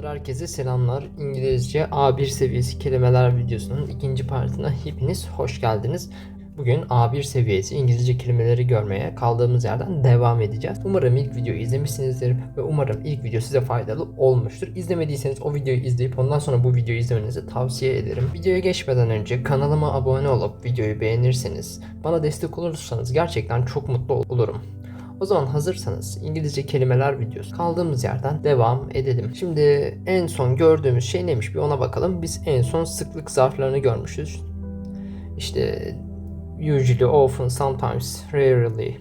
Merhabalar herkese selamlar. İngilizce A1 seviyesi kelimeler videosunun ikinci partına hepiniz hoş geldiniz. Bugün A1 seviyesi İngilizce kelimeleri görmeye kaldığımız yerden devam edeceğiz. Umarım ilk videoyu izlemişsinizdir ve umarım ilk video size faydalı olmuştur. İzlemediyseniz o videoyu izleyip ondan sonra bu videoyu izlemenizi tavsiye ederim. Videoya geçmeden önce kanalıma abone olup videoyu beğenirseniz, bana destek olursanız gerçekten çok mutlu olurum. O zaman hazırsanız İngilizce kelimeler videosu kaldığımız yerden devam edelim. Şimdi en son gördüğümüz şey neymiş bir ona bakalım. Biz en son sıklık zarflarını görmüşüz. İşte usually, often, sometimes, rarely,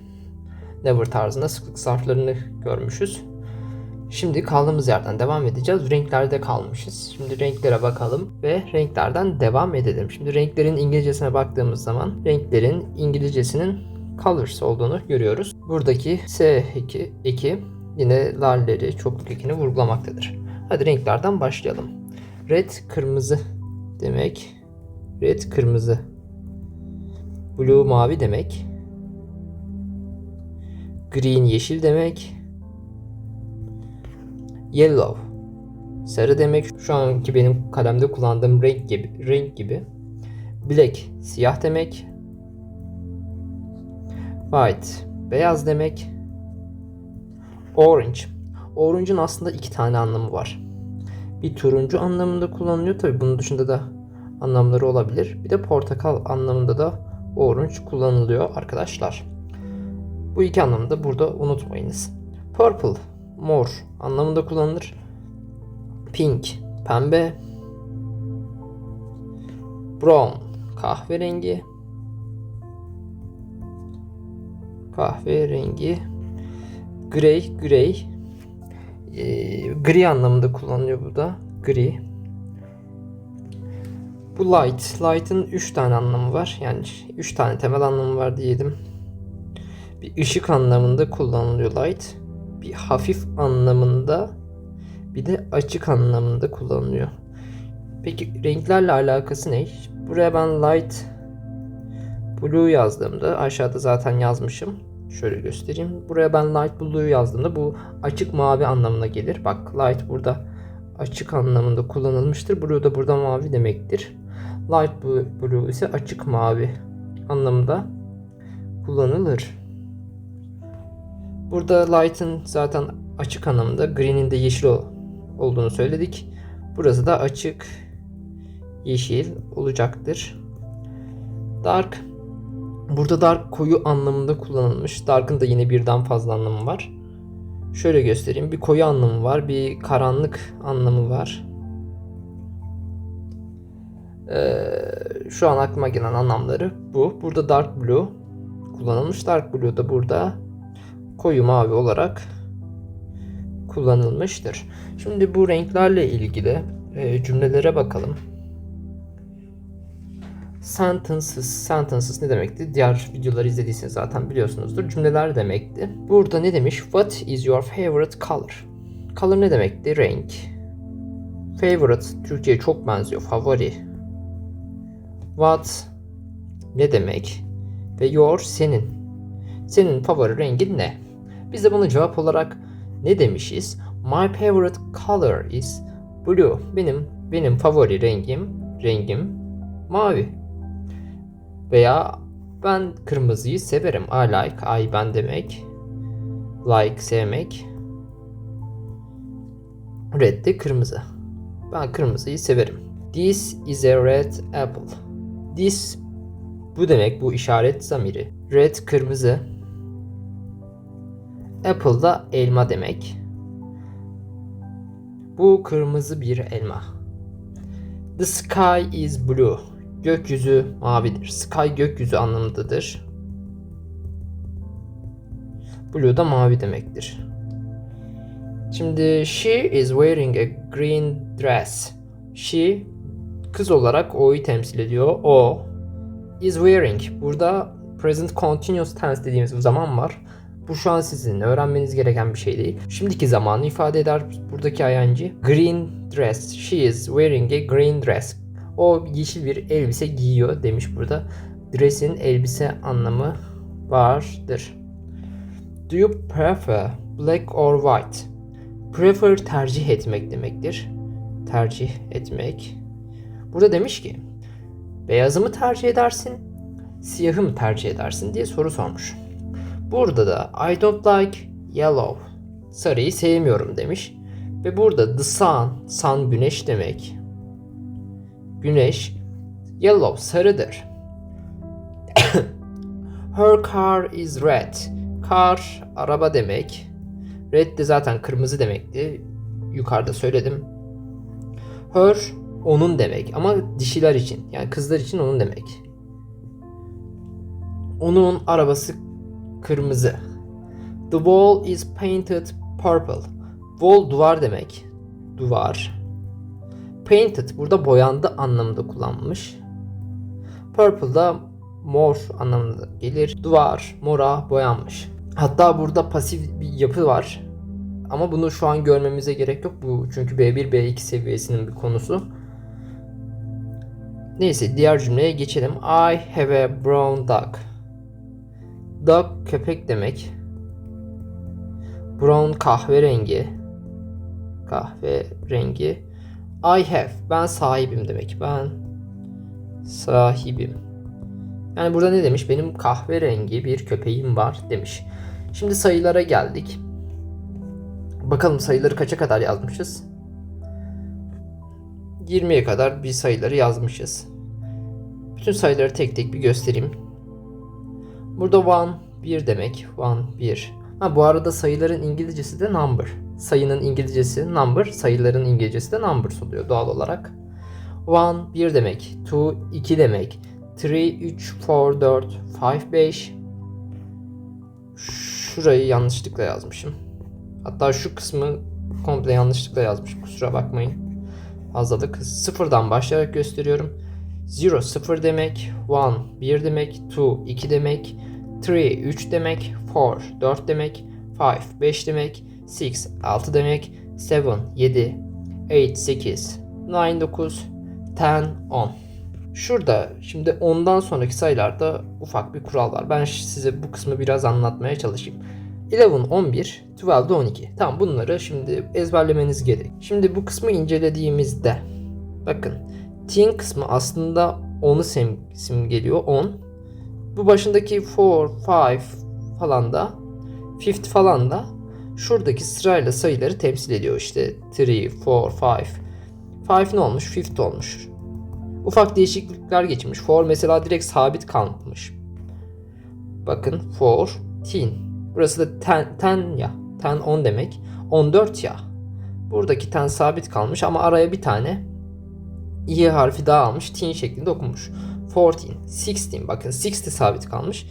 never tarzında sıklık zarflarını görmüşüz. Şimdi kaldığımız yerden devam edeceğiz. Renklerde kalmışız. Şimdi renklere bakalım ve renklerden devam edelim. Şimdi renklerin İngilizcesine baktığımız zaman renklerin İngilizcesinin colors olduğunu görüyoruz. Buradaki S2 eki yine lalleri, çokluk ekini vurgulamaktadır. Hadi renklerden başlayalım. Red kırmızı demek. Red kırmızı. Blue mavi demek. Green yeşil demek. Yellow sarı demek. Şu anki benim kalemde kullandığım renk gibi. Renk gibi. Black siyah demek. White beyaz demek. Orange. Orange'ın aslında iki tane anlamı var. Bir turuncu anlamında kullanılıyor. Tabi bunun dışında da anlamları olabilir. Bir de portakal anlamında da orange kullanılıyor arkadaşlar. Bu iki anlamı da burada unutmayınız. Purple, mor anlamında kullanılır. Pink, pembe. Brown, kahverengi. Kahverengi grey grey. E, gri anlamında kullanılıyor bu da gri. Bu light light'ın 3 tane anlamı var. Yani 3 tane temel anlamı var diyelim. Bir ışık anlamında kullanılıyor light. Bir hafif anlamında bir de açık anlamında kullanılıyor. Peki renklerle alakası ne? Buraya ben light blue yazdığımda aşağıda zaten yazmışım. Şöyle göstereyim. Buraya ben light blue yazdığımda bu açık mavi anlamına gelir. Bak light burada açık anlamında kullanılmıştır. Blue da burada mavi demektir. Light blue ise açık mavi anlamında kullanılır. Burada light'ın zaten açık anlamında, green'in de yeşil olduğunu söyledik. Burası da açık yeşil olacaktır. Dark Burada dark koyu anlamında kullanılmış. Dark'ın da yine birden fazla anlamı var. Şöyle göstereyim. Bir koyu anlamı var. Bir karanlık anlamı var. Ee, şu an aklıma gelen anlamları bu. Burada dark blue kullanılmış. Dark blue da burada koyu mavi olarak kullanılmıştır. Şimdi bu renklerle ilgili e, cümlelere bakalım. Sentences, sentences ne demekti? Diğer videoları izlediyseniz zaten biliyorsunuzdur. Cümleler demekti. Burada ne demiş? What is your favorite color? Color ne demekti? Renk. Favorite Türkçe'ye çok benziyor. Favori. What ne demek? Ve your senin. Senin favori rengin ne? Biz de bunu cevap olarak ne demişiz? My favorite color is blue. Benim benim favori rengim rengim mavi. Veya ben kırmızıyı severim. I like, I ben demek. Like sevmek. Red de kırmızı. Ben kırmızıyı severim. This is a red apple. This bu demek bu işaret zamiri. Red kırmızı. Apple da elma demek. Bu kırmızı bir elma. The sky is blue. Gökyüzü mavidir. Sky gökyüzü anlamındadır. Blue da mavi demektir. Şimdi she is wearing a green dress. She kız olarak o'yu temsil ediyor. O is wearing. Burada present continuous tense dediğimiz bir zaman var. Bu şu an sizin öğrenmeniz gereken bir şey değil. Şimdiki zamanı ifade eder buradaki ing. Green dress. She is wearing a green dress. O yeşil bir elbise giyiyor demiş burada. Dress'in elbise anlamı vardır. Do you prefer black or white? Prefer tercih etmek demektir. Tercih etmek. Burada demiş ki beyazı mı tercih edersin, siyahı mı tercih edersin diye soru sormuş. Burada da I don't like yellow. Sarıyı sevmiyorum demiş. Ve burada the sun, sun güneş demek. Güneş, yellow sarıdır. Her car is red. Car araba demek. Red de zaten kırmızı demekti. Yukarıda söyledim. Her onun demek ama dişiler için yani kızlar için onun demek. Onun arabası kırmızı. The wall is painted purple. Wall duvar demek. Duvar. Painted burada boyandı anlamında kullanmış. Purple da mor anlamında gelir. Duvar mora boyanmış. Hatta burada pasif bir yapı var. Ama bunu şu an görmemize gerek yok. Bu çünkü B1 B2 seviyesinin bir konusu. Neyse diğer cümleye geçelim. I have a brown dog. Dog köpek demek. Brown kahverengi. Kahverengi. I have. Ben sahibim demek. Ben sahibim. Yani burada ne demiş? Benim kahverengi bir köpeğim var demiş. Şimdi sayılara geldik. Bakalım sayıları kaça kadar yazmışız? 20'ye kadar bir sayıları yazmışız. Bütün sayıları tek tek bir göstereyim. Burada one 1 demek. One 1. Ha bu arada sayıların İngilizcesi de number. Sayının İngilizcesi number, sayıların İngilizcesi de numbers oluyor doğal olarak. One 1 demek. Two 2 demek. Three 3 4 4 5 5 Şurayı yanlışlıkla yazmışım. Hatta şu kısmı komple yanlışlıkla yazmışım. Kusura bakmayın. Fazlalık. Sıfırdan başlayarak gösteriyorum. Zero sıfır demek. One bir demek. Two iki demek. Three üç demek. Four dört demek. Five beş demek. Six altı demek. Seven yedi. Eight sekiz. Nine dokuz. Ten on. Şurada şimdi ondan sonraki sayılarda ufak bir kural var. Ben size bu kısmı biraz anlatmaya çalışayım. 11, 11, 12 12. Tamam bunları şimdi ezberlemeniz gerek. Şimdi bu kısmı incelediğimizde bakın teen kısmı aslında 10'u sim, simgeliyor 10. Bu başındaki 4, 5 falan da 50 falan da şuradaki sırayla sayıları temsil ediyor. İşte 3, 4, 5. 5 ne olmuş? 50 olmuş. Ufak değişiklikler geçmiş. 4 mesela direkt sabit kalmış. Bakın 4, teen. Burası da 10, 10 ya. 10, 10 demek. 14 ya. Buradaki 10 sabit kalmış ama araya bir tane i harfi daha almış. Teen şeklinde okunmuş. 14, 16. Bakın 60 sabit kalmış.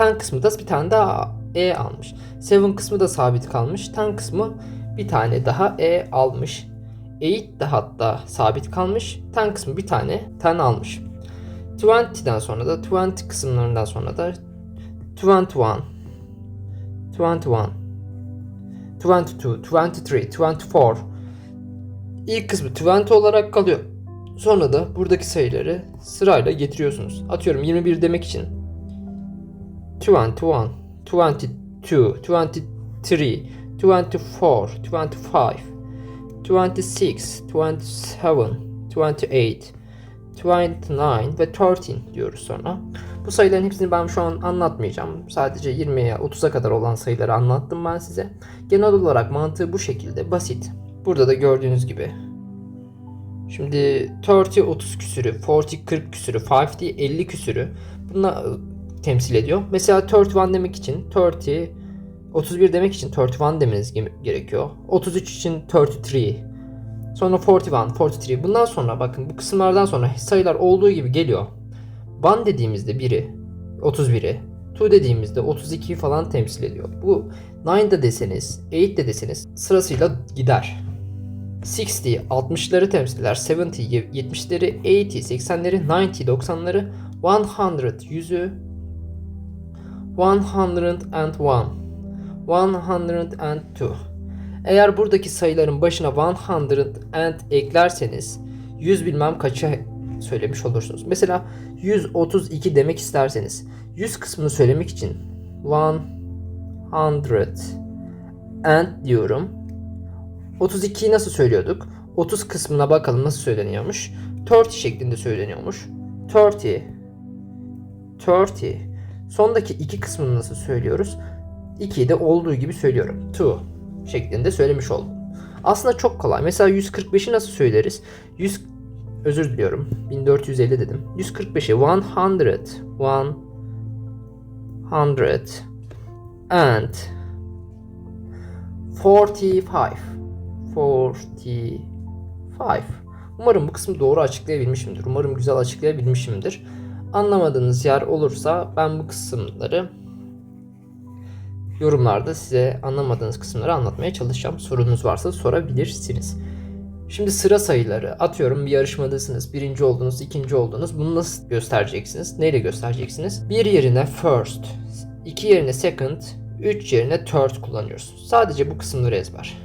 10 kısmı da bir tane daha e almış. 7 kısmı da sabit kalmış. 10 kısmı bir tane daha e almış. 8 de hatta sabit kalmış. 10 kısmı bir tane 10 almış. 20'den sonra da 20 kısımlarından sonra da 21 21 22 23 24 İlk kısmı 20 olarak kalıyor. Sonra da buradaki sayıları sırayla getiriyorsunuz. Atıyorum 21 demek için 21 22 23 24 25 26, 27, 28, 29 ve 13 diyoruz sonra. Bu sayıların hepsini ben şu an anlatmayacağım. Sadece 20'ye 30'a kadar olan sayıları anlattım ben size. Genel olarak mantığı bu şekilde basit. Burada da gördüğünüz gibi. Şimdi 30 30 küsürü, 40 40 küsürü, 50 50 küsürü bununla temsil ediyor. Mesela 31 demek için 30 31 demek için 31 demeniz gerekiyor. 33 için 33. Sonra 41, 43. Bundan sonra bakın bu kısımlardan sonra sayılar olduğu gibi geliyor. 1 dediğimizde 1'i, 31'i, 2 dediğimizde 32'yi falan temsil ediyor. Bu 9 de deseniz, 8 de deseniz sırasıyla gider. 60, 60'ları temsil eder. 70, 70'leri, 80, 80'leri, 90, 90'ları, 100, 100'ü, 101, 102. Eğer buradaki sayıların başına 100 and eklerseniz 100 bilmem kaça söylemiş olursunuz. Mesela 132 demek isterseniz 100 kısmını söylemek için 100 and diyorum. 32'yi nasıl söylüyorduk? 30 kısmına bakalım nasıl söyleniyormuş. 30 şeklinde söyleniyormuş. 30 30 Sondaki iki kısmını nasıl söylüyoruz? 2'yi de olduğu gibi söylüyorum. 2 şeklinde söylemiş oldum. Aslında çok kolay. Mesela 145'i nasıl söyleriz? 100 özür diliyorum. 1450 dedim. 145'i 100 100 and 45 45 Umarım bu kısmı doğru açıklayabilmişimdir. Umarım güzel açıklayabilmişimdir. Anlamadığınız yer olursa ben bu kısımları yorumlarda size anlamadığınız kısımları anlatmaya çalışacağım. Sorunuz varsa sorabilirsiniz. Şimdi sıra sayıları atıyorum bir yarışmadasınız. Birinci oldunuz, ikinci oldunuz. Bunu nasıl göstereceksiniz? Neyle göstereceksiniz? Bir yerine first, iki yerine second, üç yerine third kullanıyoruz. Sadece bu kısımları ezber.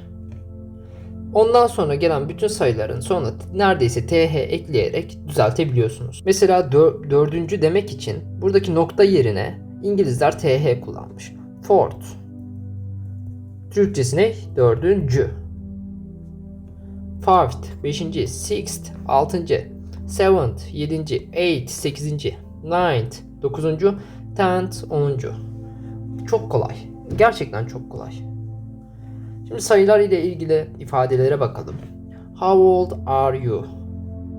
Ondan sonra gelen bütün sayıların sonuna neredeyse th ekleyerek düzeltebiliyorsunuz. Mesela dör, dördüncü demek için buradaki nokta yerine İngilizler th kullanmış. Fourth. Türkçesi ne? Dördüncü. Fifth. Beşinci. Sixth. Altıncı. Seventh. Yedinci. Eighth. Sekizinci. Ninth. Dokuzuncu. Tenth. Onuncu. Çok kolay. Gerçekten çok kolay. Şimdi sayılar ile ilgili ifadelere bakalım. How old are you?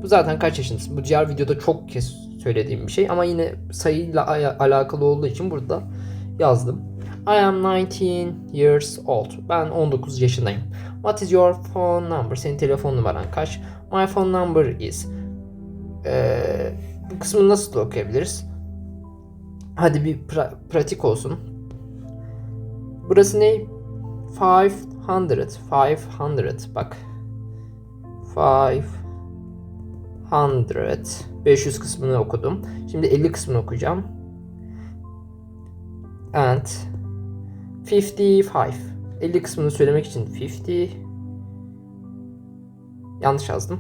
Bu zaten kaç yaşındasın? Bu diğer videoda çok kez söylediğim bir şey ama yine sayıyla alakalı olduğu için burada yazdım. I am 19 years old. Ben 19 yaşındayım. What is your phone number? Senin telefon numaran kaç? My phone number is. Ee, bu kısmını nasıl okuyabiliriz? Hadi bir pra- pratik olsun. Burası ne? 500. 500. Bak. 500. 500 kısmını okudum. Şimdi 50 kısmını okuyacağım. And 55. 50 kısmını söylemek için 50 yanlış yazdım.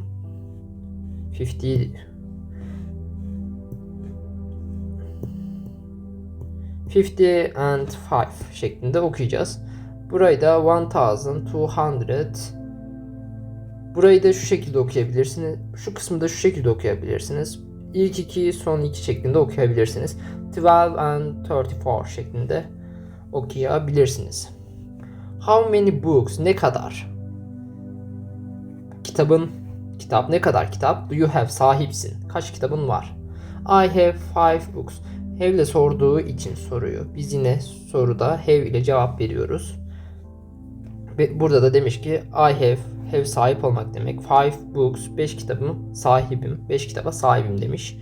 50 50 and 5 şeklinde okuyacağız. Burayı da 1200 Burayı da şu şekilde okuyabilirsiniz. Şu kısmı da şu şekilde okuyabilirsiniz. İlk iki, son iki şeklinde okuyabilirsiniz. 12 and 34 şeklinde okuyabilirsiniz. How many books? Ne kadar? Kitabın kitap ne kadar kitap? Do you have sahipsin? Kaç kitabın var? I have five books. Have ile sorduğu için soruyor. Biz yine soruda have ile cevap veriyoruz. Burada da demiş ki I have have sahip olmak demek. Five books 5 kitabım sahibim. 5 kitaba sahibim demiş.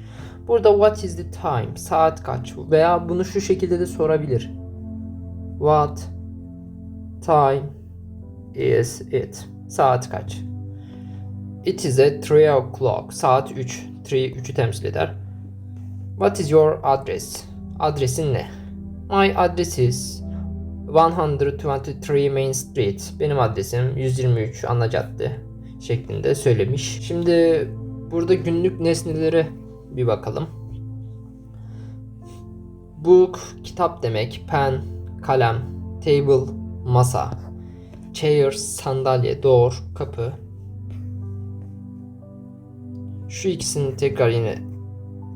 Burada what is the time? Saat kaç? Veya bunu şu şekilde de sorabilir. What time is it? Saat kaç? It is a 3 o'clock. Saat 3. 3 3'ü temsil eder. What is your address? Adresin ne? My address is 123 Main Street. Benim adresim 123 ana cadde şeklinde söylemiş. Şimdi burada günlük nesnelere bir bakalım. Book, kitap demek. Pen, kalem. Table, masa. Chair, sandalye. Door, kapı. Şu ikisini tekrar yine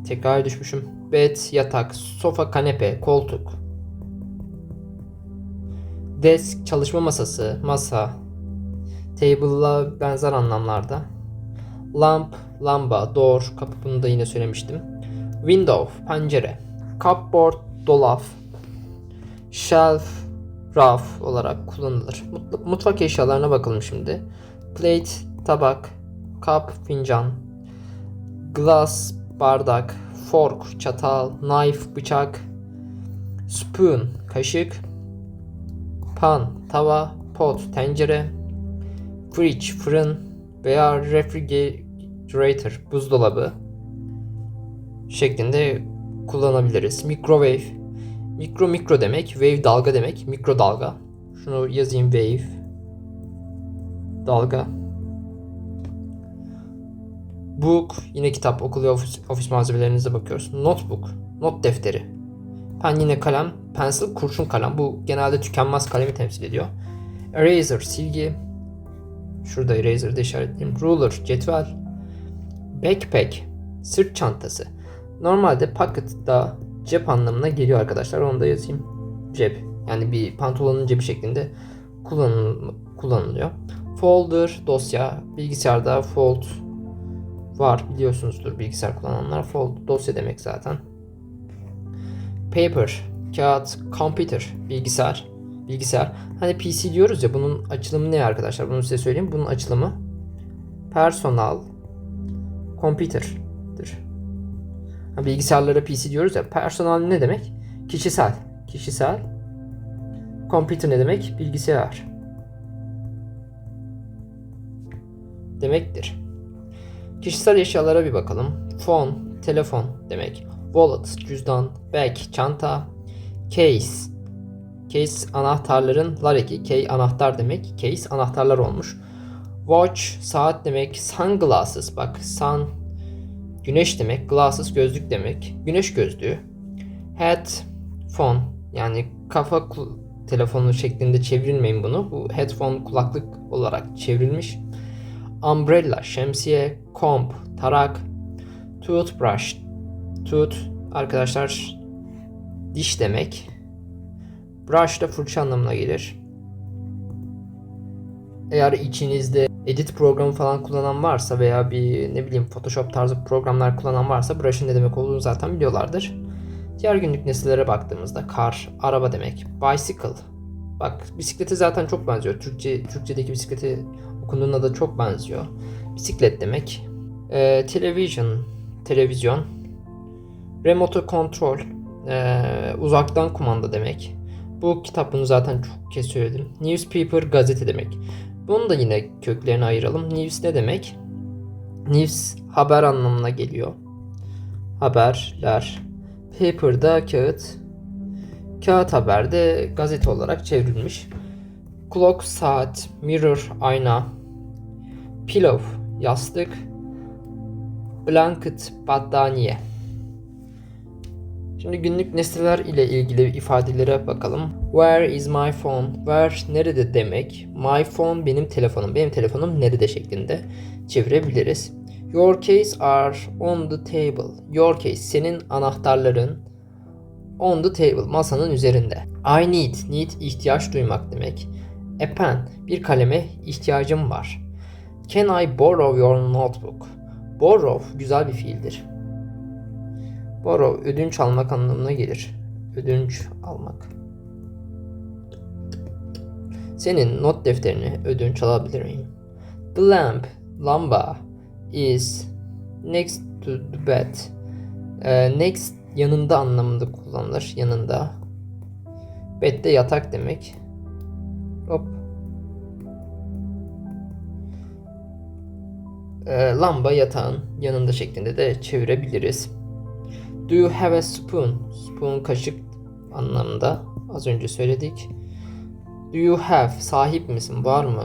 tekrar düşmüşüm. Bed, yatak, sofa, kanepe, koltuk. Desk, çalışma masası, masa. Table'la benzer anlamlarda. Lamp, lamba, door, kapı bunu da yine söylemiştim. Window, pencere. Cupboard, dolap. Shelf, raf olarak kullanılır. Mutfak eşyalarına bakalım şimdi. Plate, tabak. Cup, fincan. Glass, bardak. Fork, çatal. Knife, bıçak. Spoon, kaşık pan, tava, pot, tencere, fridge, fırın veya refrigerator, buzdolabı şeklinde kullanabiliriz. Microwave, mikro mikro demek, wave dalga demek, mikrodalga. Şunu yazayım wave, dalga. Book, yine kitap, okul ve ofis, ofis malzemelerinize bakıyoruz. Notebook, not defteri. Pen yine kalem, pencil kurşun kalem. Bu genelde tükenmez kalemi temsil ediyor. Eraser silgi. Şurada eraser'da işaretleyeyim. Ruler, cetvel. Backpack, sırt çantası. Normalde pocket da cep anlamına geliyor arkadaşlar. Onu da yazayım. Cep. Yani bir pantolonun cebi şeklinde kullanıl kullanılıyor. Folder, dosya. Bilgisayarda fold var biliyorsunuzdur bilgisayar kullananlar. Fold dosya demek zaten. Paper, kağıt, computer, bilgisayar. Bilgisayar. Hani PC diyoruz ya bunun açılımı ne arkadaşlar? Bunu size söyleyeyim. Bunun açılımı personal computer'dır. Bilgisayarlara PC diyoruz ya. Personal ne demek? Kişisel. Kişisel. Computer ne demek? Bilgisayar. Demektir. Kişisel eşyalara bir bakalım. Phone, telefon demek. Wallet, cüzdan, bag, çanta, case. Case anahtarların lar eki. Key anahtar demek. Case anahtarlar olmuş. Watch saat demek. Sunglasses bak sun güneş demek. Glasses gözlük demek. Güneş gözlüğü. Head phone yani kafa telefonu şeklinde çevrilmeyin bunu. Bu headphone kulaklık olarak çevrilmiş. Umbrella, şemsiye, comb, tarak, toothbrush, tooth arkadaşlar diş demek. Brush da fırça anlamına gelir. Eğer içinizde edit programı falan kullanan varsa veya bir ne bileyim Photoshop tarzı programlar kullanan varsa brush'ın ne demek olduğunu zaten biliyorlardır. Diğer günlük nesnelere baktığımızda car, araba demek. Bicycle. Bak bisiklete zaten çok benziyor. Türkçe Türkçedeki bisiklete okunduğunda da çok benziyor. Bisiklet demek. Ee, television, televizyon. Remote control, ee, uzaktan kumanda demek. Bu kitap bunu zaten çok kez söyledim. Newspaper, gazete demek. Bunu da yine köklerini ayıralım. News ne demek? News haber anlamına geliyor. Haberler. Paper da kağıt. Kağıt haber de gazete olarak çevrilmiş. Clock saat, mirror ayna, pillow yastık, blanket battaniye. Şimdi günlük nesneler ile ilgili ifadelere bakalım. Where is my phone? Where nerede demek? My phone benim telefonum. Benim telefonum nerede şeklinde çevirebiliriz. Your keys are on the table. Your keys senin anahtarların on the table masanın üzerinde. I need need ihtiyaç duymak demek. A pen bir kaleme ihtiyacım var. Can I borrow your notebook? Borrow güzel bir fiildir. Borrow ödünç almak anlamına gelir. Ödünç almak. Senin not defterini ödünç alabilir miyim? The lamp, lamba is next to the bed. Ee, next yanında anlamında kullanılır. Yanında. Bed de yatak demek. Hop. Ee, lamba yatağın yanında şeklinde de çevirebiliriz. Do you have a spoon? Spoon kaşık anlamında. Az önce söyledik. Do you have? Sahip misin? Var mı?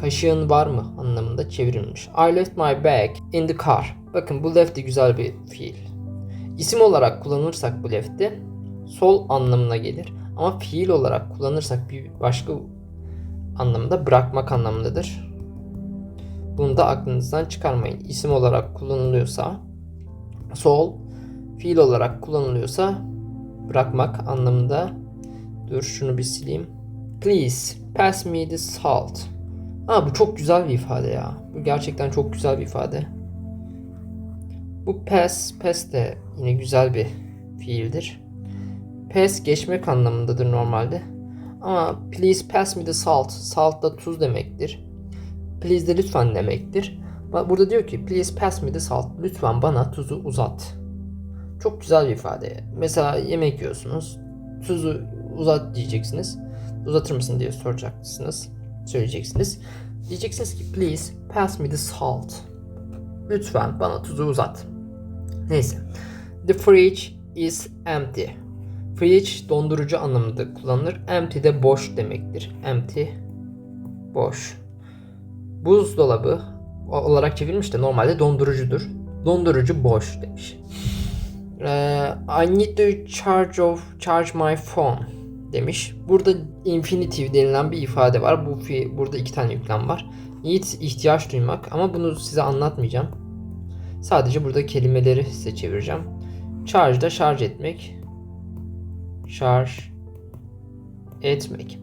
Kaşığın var mı? anlamında çevrilmiş. I left my bag in the car. Bakın bu left de güzel bir fiil. İsim olarak kullanırsak bu left'i sol anlamına gelir. Ama fiil olarak kullanırsak bir başka anlamda bırakmak anlamındadır. Bunu da aklınızdan çıkarmayın. İsim olarak kullanılıyorsa sol, fiil olarak kullanılıyorsa bırakmak anlamında. Dur şunu bir sileyim. Please pass me the salt. Aa bu çok güzel bir ifade ya. Bu gerçekten çok güzel bir ifade. Bu pass, pass de yine güzel bir fiildir. Pass geçmek anlamındadır normalde. Ama please pass me the salt. Salt da tuz demektir. Please de lütfen demektir. Burada diyor ki please pass me the salt. Lütfen bana tuzu uzat. Çok güzel bir ifade. Mesela yemek yiyorsunuz. Tuzu uzat diyeceksiniz. Uzatır mısın diye soracaksınız. Söyleyeceksiniz. Diyeceksiniz ki please pass me the salt. Lütfen bana tuzu uzat. Neyse. The fridge is empty. Fridge dondurucu anlamında kullanılır. Empty de boş demektir. Empty boş. Buzdolabı olarak çevrilmiş de normalde dondurucudur. Dondurucu boş demiş. Ee, I need to charge of charge my phone demiş. Burada infinitive denilen bir ifade var. Bu fi, burada iki tane yüklem var. Need ihtiyaç duymak ama bunu size anlatmayacağım. Sadece burada kelimeleri size çevireceğim. Charge da şarj etmek. Şarj etmek.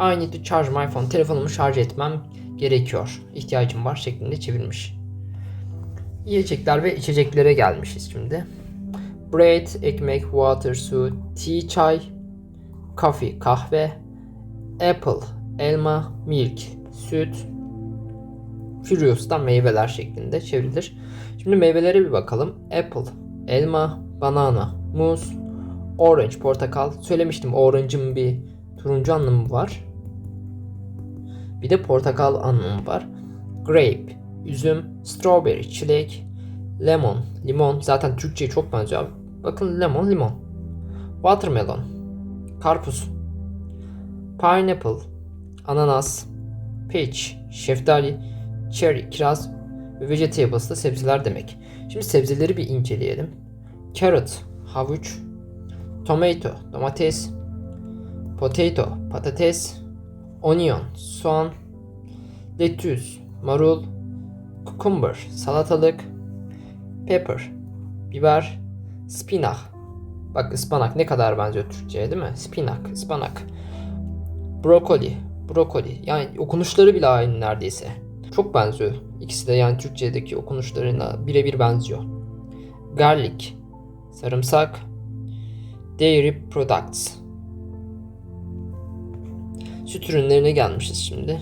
I need to charge my phone. Telefonumu şarj etmem gerekiyor. İhtiyacım var şeklinde çevirmiş. Yiyecekler ve içeceklere gelmişiz şimdi. Bread, ekmek, water, su, tea, çay, coffee, kahve, apple, elma, milk, süt, Furious da meyveler şeklinde çevrilir. Şimdi meyvelere bir bakalım. Apple, elma, banana, muz, orange, portakal. Söylemiştim orange'ın bir turuncu anlamı var. Bir de portakal anlamı var. Grape, üzüm, strawberry, çilek, lemon, limon. Zaten Türkçe'ye çok benziyor abi. Bakın lemon, limon. Watermelon, karpuz. Pineapple, ananas, peach, şeftali, cherry, kiraz. Ve vegetables da sebzeler demek. Şimdi sebzeleri bir inceleyelim. Carrot, havuç, tomato, domates, potato, patates, onion, soğan, lettuce, marul, cucumber, salatalık, pepper, biber, spinach. Bak ıspanak ne kadar benziyor Türkçe'ye değil mi? Spinak, ıspanak. Brokoli, brokoli. Yani okunuşları bile aynı neredeyse. Çok benziyor. İkisi de yani Türkçedeki okunuşlarına birebir benziyor. Garlic, sarımsak, dairy products. Süt ürünlerine gelmişiz şimdi.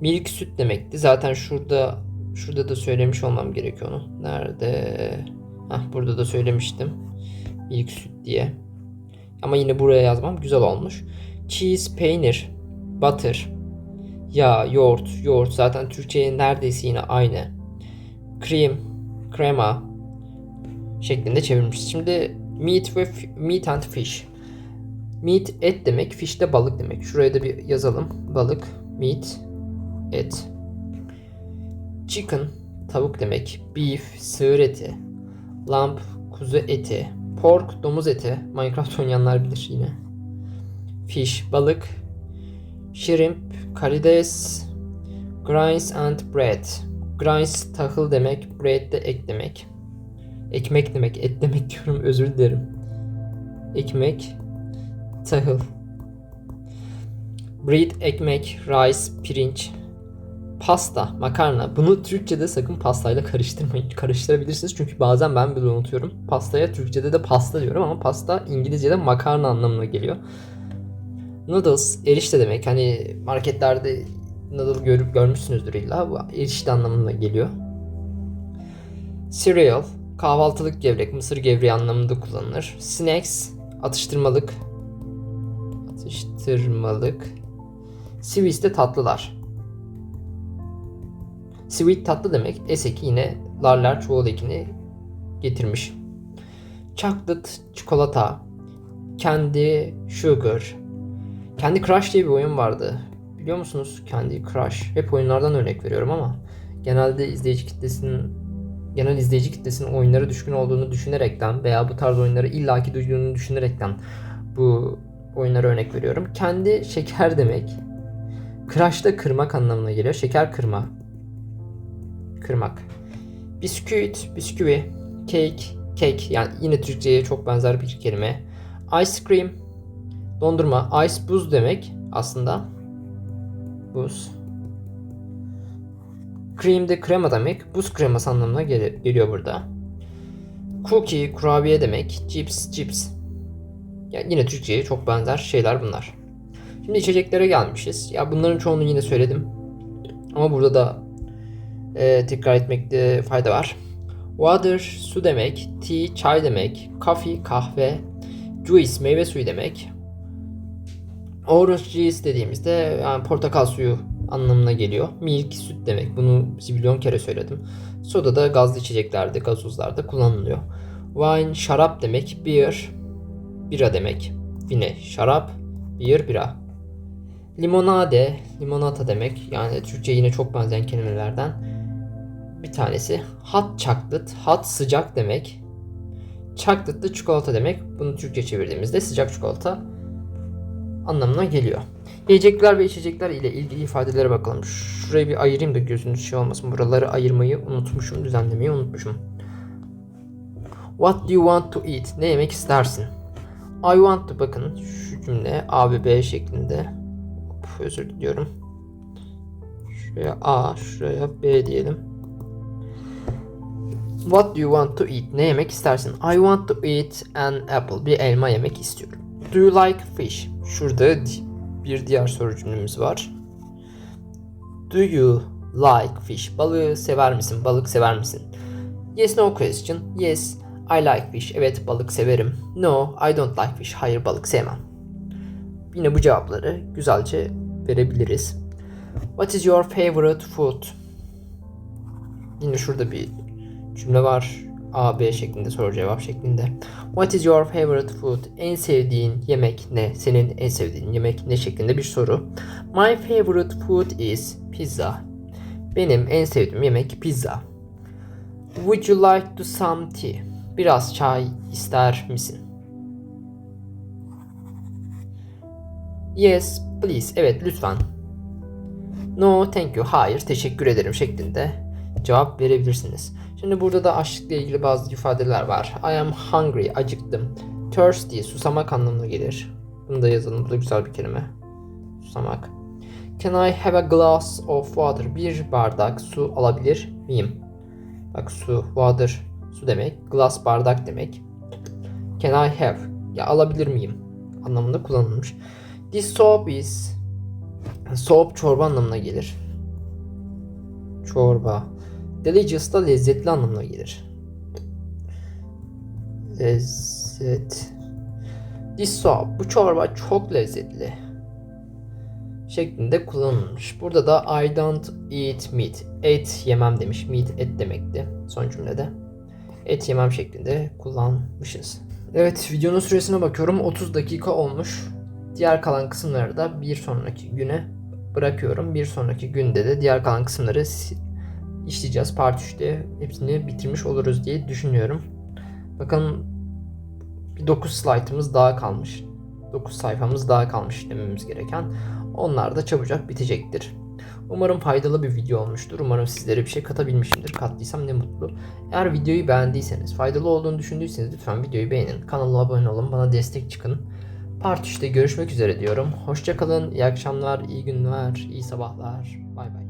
Milk süt demekti. Zaten şurada şurada da söylemiş olmam gerekiyor onu. Nerede? Hah burada da söylemiştim. Milk süt diye. Ama yine buraya yazmam güzel olmuş. Cheese, peynir, butter, yağ, yoğurt, yoğurt zaten Türkçe'ye neredeyse yine aynı. Cream, krema şeklinde çevirmişiz. Şimdi meat ve meat and fish. Meat et demek, fish de balık demek. Şuraya da bir yazalım. Balık, meat, et. Chicken tavuk demek. Beef sığır eti. Lamb kuzu eti. Pork domuz eti. Minecraft oynayanlar bilir yine. Fish balık. Shrimp karides. Grinds and bread. Grinds tahıl demek. Bread de ek demek. Ekmek demek. Et demek diyorum özür dilerim. Ekmek. Tahıl. Bread ekmek. Rice pirinç. Pasta, makarna. Bunu Türkçe'de sakın pastayla karıştırmayın. Karıştırabilirsiniz çünkü bazen ben bile unutuyorum. Pastaya Türkçe'de de pasta diyorum ama pasta İngilizce'de makarna anlamına geliyor. Noodles, erişte demek. Hani marketlerde noodle görüp görmüşsünüzdür illa. Bu erişte anlamına geliyor. Cereal, kahvaltılık gevrek, mısır gevreği anlamında kullanılır. Snacks, atıştırmalık. Atıştırmalık. Sweets de tatlılar. Sweet tatlı demek. Eseki yine larlar çoğul ekini getirmiş. Chocolate çikolata. Candy sugar. Candy Crush diye bir oyun vardı. Biliyor musunuz Candy Crush? Hep oyunlardan örnek veriyorum ama genelde izleyici kitlesinin genel izleyici kitlesinin oyunlara düşkün olduğunu düşünerekten veya bu tarz oyunları illaki duyduğunu düşünerekten bu oyunlara örnek veriyorum. Kendi şeker demek. Crush da kırmak anlamına geliyor. Şeker kırma. Kırmak. Bisküvit, bisküvi. Cake, cake. Yani yine Türkçe'ye çok benzer bir kelime. Ice cream, dondurma. Ice buz demek aslında. Buz. Cream de krema demek. Buz kreması anlamına gel- geliyor burada. Cookie, kurabiye demek. Chips, chips. Yani yine Türkçe'ye çok benzer şeyler bunlar. Şimdi içeceklere gelmişiz. Ya bunların çoğunu yine söyledim. Ama burada da e, tekrar etmekte fayda var. Water su demek, tea çay demek, coffee kahve, juice meyve suyu demek. Orange juice dediğimizde yani portakal suyu anlamına geliyor. Milk süt demek. Bunu zibilyon kere söyledim. Soda da gazlı içeceklerde, gazozlarda kullanılıyor. Wine şarap demek, beer bira demek. Yine şarap, beer bira. Limonade, limonata demek. Yani Türkçe yine çok benzeyen kelimelerden bir tanesi. Hot chocolate, hot sıcak demek. Chocolate da çikolata demek. Bunu Türkçe çevirdiğimizde sıcak çikolata anlamına geliyor. Yiyecekler ve içecekler ile ilgili ifadelere bakalım. Şurayı bir ayırayım da gözünüz şey olmasın. Buraları ayırmayı unutmuşum, düzenlemeyi unutmuşum. What do you want to eat? Ne yemek istersin? I want to bakın şu cümle A ve B şeklinde. Hop, özür diliyorum. Şuraya A, şuraya B diyelim. What do you want to eat? Ne yemek istersin? I want to eat an apple. Bir elma yemek istiyorum. Do you like fish? Şurada bir diğer soru cümlemiz var. Do you like fish? Balığı sever misin? Balık sever misin? Yes no question. Yes I like fish. Evet balık severim. No I don't like fish. Hayır balık sevmem. Yine bu cevapları güzelce verebiliriz. What is your favorite food? Yine şurada bir cümle var. A, B şeklinde soru cevap şeklinde. What is your favorite food? En sevdiğin yemek ne? Senin en sevdiğin yemek ne şeklinde bir soru. My favorite food is pizza. Benim en sevdiğim yemek pizza. Would you like to some tea? Biraz çay ister misin? Yes, please. Evet, lütfen. No, thank you. Hayır, teşekkür ederim şeklinde cevap verebilirsiniz. Şimdi burada da açlıkla ilgili bazı ifadeler var. I am hungry, acıktım. Thirsty, susamak anlamına gelir. Bunu da yazalım. Bu da güzel bir kelime. Susamak. Can I have a glass of water? Bir bardak su alabilir miyim? Bak su, water, su demek. Glass bardak demek. Can I have? Ya alabilir miyim? Anlamında kullanılmış. This soap is soap çorba anlamına gelir. Çorba. Delicious da lezzetli anlamına gelir. Lezzet. This soap. Bu çorba çok lezzetli. Şeklinde kullanılmış. Burada da I don't eat meat. Et yemem demiş. Meat et demekti son cümlede. Et yemem şeklinde kullanmışız. Evet videonun süresine bakıyorum. 30 dakika olmuş. Diğer kalan kısımları da bir sonraki güne bırakıyorum. Bir sonraki günde de diğer kalan kısımları işleyeceğiz. Part 3'te hepsini bitirmiş oluruz diye düşünüyorum. Bakın 9 slaytımız daha kalmış. 9 sayfamız daha kalmış işlememiz gereken. Onlar da çabucak bitecektir. Umarım faydalı bir video olmuştur. Umarım sizlere bir şey katabilmişimdir. Kattıysam ne mutlu. Eğer videoyu beğendiyseniz, faydalı olduğunu düşündüyseniz lütfen videoyu beğenin. Kanalıma abone olun, bana destek çıkın. Part 3'te görüşmek üzere diyorum. Hoşçakalın, iyi akşamlar, iyi günler, iyi sabahlar. Bay bay.